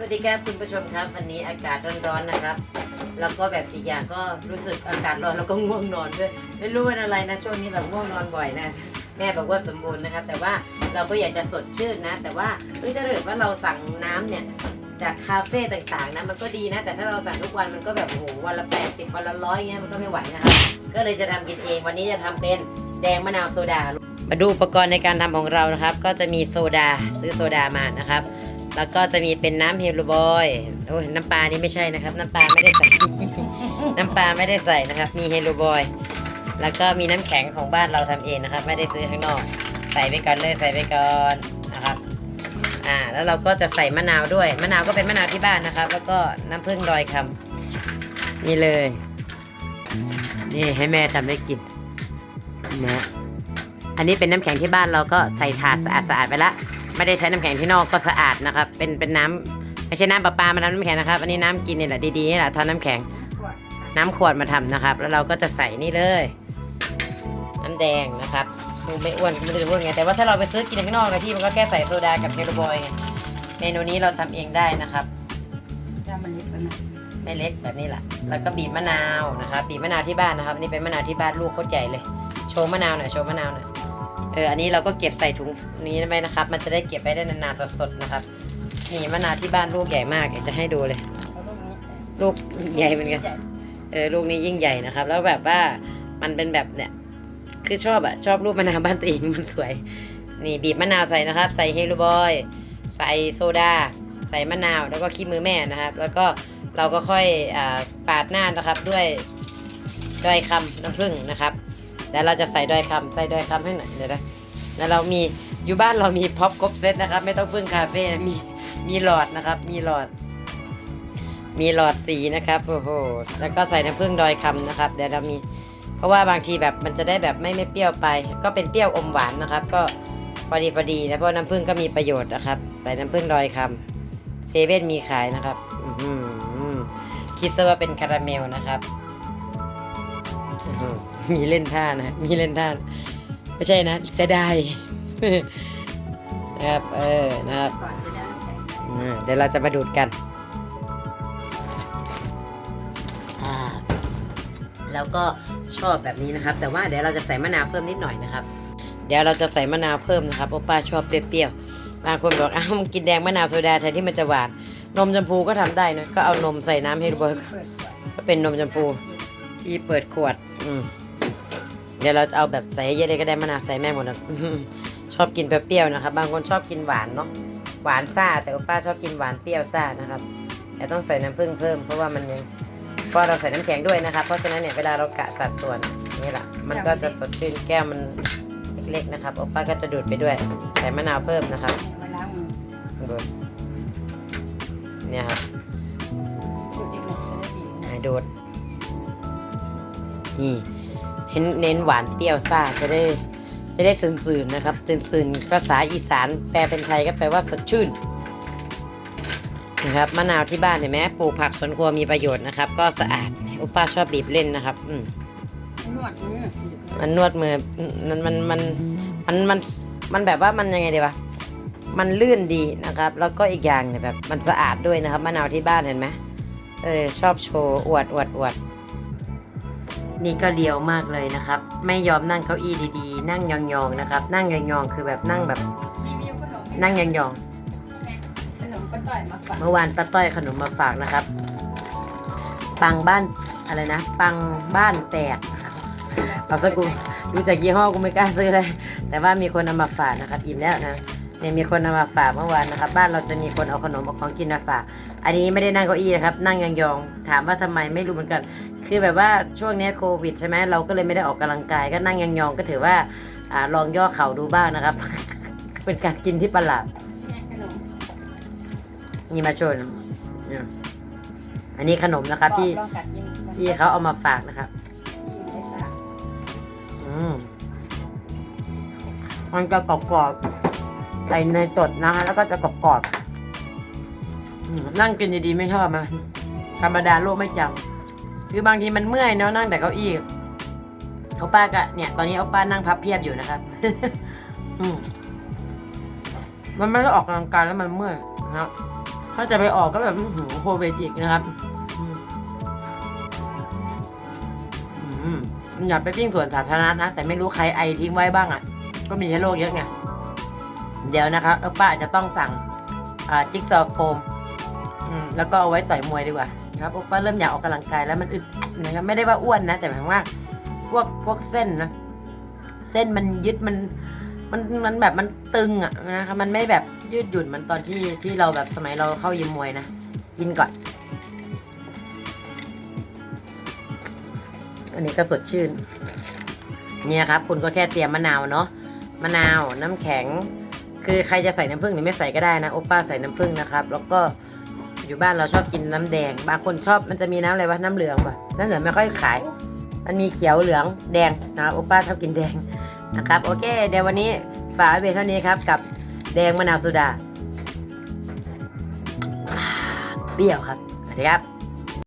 สวัสดีครับคุณผู้ชมครับ วันนี้อากาศร้อนๆนะครับ แล้วก็แบบอีกอย่างก็รู้สึกอากาศร้อนแล้วก็ง่วงนอนด้วยไม่รู้เป็นอะไรนะช่วงนี้แบบง่วงนอนบ่อยนะแม่บอกว่าสมบูรณ์นะครับ แต่ว่าเราก็อยากจะสดชื่นนะ แต่ว่าเฮ้ยถ้าเกิดว่าเราสั่งน้ำเนี่ยจากคาเฟ่ต่างๆนะมันก็ดีนะ แต่ถ้าเราสั่งทุกวันมันก็แบบโอ้โหวันละ 80 วันละร้อยเงี้ยมันก็ไม่ไหวนะครับก็เลยจะทำกินเอง วันนี้จะทำเป็นแดงมะนาวโซดา มาดูอุปกรณ์ในการทำของเรานะครับ ก็จะมีโซดาซื้อโซดามานะครับ แล้วก็จะมีเป็นน้ำเฮลูบอยโอ้ยน้ำปลานี่ไม่ใช่นะครับ น้ำปลาไม่ได้ใส่ น้ำปลาไม่ได้ใส่นะครับ มีเฮลูบอย แล้วก็มีน้ำแข็งของบ้านเราทำเองนะครับ ไม่ได้ซื้อข้างนอก ใส่ไปก่อนเลยใส่ไปก่อนนะครับอ่าแล้วเราก็จะใส่มะนาวด้วย มะนาวก็เป็นมะนาวที่บ้านนะครับ แล้วก็น้ำผึ้งดอยคำนี่เลย นี่ให้แม่ทำให้กินนะอันนี้เป็นน้ำแข็งที่บ้านเราก็ใส่ถาดสะอาดๆไปละ ไม่ได้ใช้น้ำแข็งที่นอกก็สะอาดนะครับ เป็นเป็นน้ำไม่ใช่น้ำประปามาทำน้ำแข็งนะครับ อันนี้น้ำกินนี่แหละดีๆนี่แหละทำน้ำแข็งน้ำขวดมาทำนะครับ แล้วเราก็จะใส่นี่เลย น้ำแดงนะครับดูไม่อ้วนไม่รู้จะพูดไงแต่ว่าถ้าเราไปซื้อกินข้างนอกนะที่มันก็แค่ใส่โซดากับเฮลบอยไงเมนูนี้เราทำเองได้นะครับถ้ามันเล็กไปหน่อยไม่เล็กแบบนี้แหละแล้วก็บีบมะนาวนะครับบีบมะนาวที่บ้านนะครับอันนี่เป็นมะนาวที่บ้านลูกโคตรใหญ่เลยโชว์มะนาวหน่อยโชว์มะนาวหน่อย เอออันนี้เราก็เก็บใส่ถุงนี้ไว้นะครับ มันจะได้เก็บไว้ได้นานๆสดๆนะครับนี่มะนาวที่บ้านลูกใหญ่มากอยากจะให้ดูเลยเอาลูกนี้ลูกใหญ่เหมือนกันใหญ่เออลูกนี้ยิ่งใหญ่นะครับ แล้วแบบว่ามันเป็นแบบเนี่ย คือชอบอะชอบรูปมะนาวบ้านตัวเองมันสวย นี่บีบมะนาวใส่นะครับ ใส่เฮลูบอย ใส่โซดา ใส่มะนาวแล้วก็ขี้มือแม่นะครับ แล้วก็เราก็ค่อยอาปาดหน้านะครับด้วยดอยคำน้ำผึ้งนะครับ แล้วเราจะใส่ดอยคำใส่ดอยคำให้หน่อยเดี๋ยวนะแล้วเรามีอยู่บ้านเรามีพ็อปครบเซตนะครับ ไม่ต้องพึ่งคาเฟ่มีมีหลอดนะครับ มีหลอด มีหลอดสีนะครับโอ้โหแล้วก็ใส่น้ำผึ้งดอยคำนะครับ เดี๋ยวเรามี เพราะว่าบางทีแบบมันจะได้แบบไม่ไม่เปรี้ยวไป ก็เป็นเปรี้ยวอมหวานนะครับ ก็พอดีพอดีนะเพราะน้ำผึ้งก็มีประโยชน์นะครับ ใส่น้ำผึ้งดอยคำเซเว่นมีขายนะครับอืคิดซะว่าเป็นคาราเมลนะครับ มีเล่นท่านะ มีเล่นท่า ไม่ใช่นะเสียดายนะครับ เออ นะครับก่อนจะได้ใส่อ่าเดี๋ยวเราจะมาดูดกันอ่าแล้วก็ชอบแบบนี้นะครับ แต่ว่าเดี๋ยวเราจะใส่มะนาวเพิ่มนิดหน่อยนะครับ เดี๋ยวเราจะใส่มะนาวเพิ่มนะครับเพราะป้าชอบเปรี้ยวๆบางคนบอกอ้าวมึงกินแดงมะนาวโซดาแทนที่มันจะหวาน นมชมพูก็ทำได้นะก็เอานมใส่น้ำให้ดูเบิร์เปิดก่อนก็เป็นนมชมพู ที่เปิดขวด อืมเดี๋ยวเราจะเอาแบบใส่เยอะเลยก็ได้มะนาวใส่แม่หมดนะชอบกินเปรี้ยวๆนะครับ บางคนชอบกินหวานเนาะหวานซ่า แต่ว่าป้าชอบกินหวานเปรี้ยวซ่านะครับแต่ต้องใส่น้ำผึ้งเพิ่มเพราะว่ามันยังเพราะเราใส่น้ำแข็งด้วยนะครับ เพราะฉะนั้นเนี่ยเวลาเรากะสัดส่วนนี่แหละมันก็จะสดชื่นแก้วมันเล็กๆนะครับโอป้าก็จะดูดไปด้วย ใส่มะนาวเพิ่มนะครับมาล้างมือดูดเนี่ยครับจุดนิดหนึ่งจะได้บีบอ่าดูด นี่เน้นเน้นหวานเปรี้ยวซ่าจะได้จะได้สื่นๆนะครับตื่นๆภาษาอีสานแปลเป็นไทยก็แปลว่าสดชื่นนะครับมะนาวที่บ้านเห็นไหมปลูกผักสวนครัวมีประโยชน์นะครับ ก็สะอาดอุป้าชอบบีบเล่นนะครับ อืมนวดมือบีบมันนวดมือมันมันมันมันมันมันแบบว่ามันยังไงดีวะมันลื่นดีนะครับ แล้วก็อีกอย่างเนี่ยแบบมันสะอาดด้วยนะครับมะนาวที่บ้านเห็นไหมเออชอบโชว์อวดอวดอวด นี่ก็เลียวมากเลยนะครับ ไม่ยอมนั่งเก้าอี้ดีๆ นั่งยองๆนะครับ นั่งยองๆคือแบบนั่งแบบรีวิวขนมนั่งยองๆขนมป้าต่อยมาฝากเมื่อวานป้าต้อยขนมมาฝากนะครับ ปังบ้านอะไรนะ ปังบ้านแตกนะครับเอาสักกูดูจากยี่ห้อกูไม่กล้าซื้อเลยแต่ว่ามีคนเอามาฝากนะครับอิ่มแล้วนะ เนี่ยมีคนเอามาฝากเมื่อวานนะครับ บ้านเราจะมีคนเอาขนมเอาของกินมาฝาก อันนี้ไม่ได้นั่งเก้าอี้นะครับ นั่งยองๆถามว่าทำไมไม่รู้เหมือนกัน คือแบบว่าช่วงเนี้ยโควิดใช่ไหมเราก็เลยไม่ได้ออกกำลังกาย ก็นั่งยองๆก็ถือว่าอ่าลองย่อเข่าดูบ้างนะครับ เป็นการกินที่ประหลาดนี่ขนมนี่มาชนเนี่ยอันนี้ขนมนะครับ ที่ลองกัดกินที่เขาเอามาฝากนะครับที่ได้ฝากอืมมันจะกรอบๆ ใส่เนยสดนะคะแล้วก็จะกรอบๆอืมนั่งกินดีๆไม่ชอบมันธรรมดาโลกไม่จำคือบางทีมันเมื่อยเนาะนั่งแต่เก้าอี้เขาป้าก็เนี่ย ตอนนี้เอาป้านั่งพับเพียบอยู่นะครับมันไม่ได้ออกกำลังกายแล้วมันเมื่อยนะครับถ้าจะไปออกก็แบบหือโควิดอีกนะครับอย่าไปปิ้งสวนสาธารณะนะ แต่ไม่รู้ใครไอทิ้งไว้บ้างอะ ก็มีให้โรคเยอะไง เดี๋ยวนะครับเออป้าอาจจะต้องสั่งจิ๊กซอว์โฟมแล้วก็เอาไว้ต่อยมวยดีกว่าครับป้าเริ่มอยากออกกำลังกายแล้วมันอึดอัดนะครับไม่ได้ว่าอ้วนนะ แต่หมายว่าพวกพวกเส้นนะเส้นมันยึดมันมันมันแบบมันตึงอะนะครับมันไม่แบบยืดหยุ่นมันตอนที่ที่เราแบบสมัยเราเข้ายิมมวยนะกินก่อน อันนี้ก็สดชื่น เนี่ยครับ คุณก็แค่เตรียมมะนาวเนาะมะนาวน้ำแข็ง คือใครจะใส่น้ำผึ้งหรือไม่ใส่ก็ได้นะโอป้าใส่น้ำผึ้งนะครับ แล้วก็อยู่บ้านเราชอบกินน้ำแดง บางคนชอบมันจะมีน้ำอะไรวะน้ำเหลืองปะน้ำเหลืองไม่ค่อยขาย มันมีเขียวเหลืองแดงนะครับโอป้าชอบกินแดงนะครับโอเคเดี๋ยววันนี้ฝากไว้เพียงเท่านี้ครับกับแดงมะนาวโซดาเปรี้ยวครับสวัสดีครับ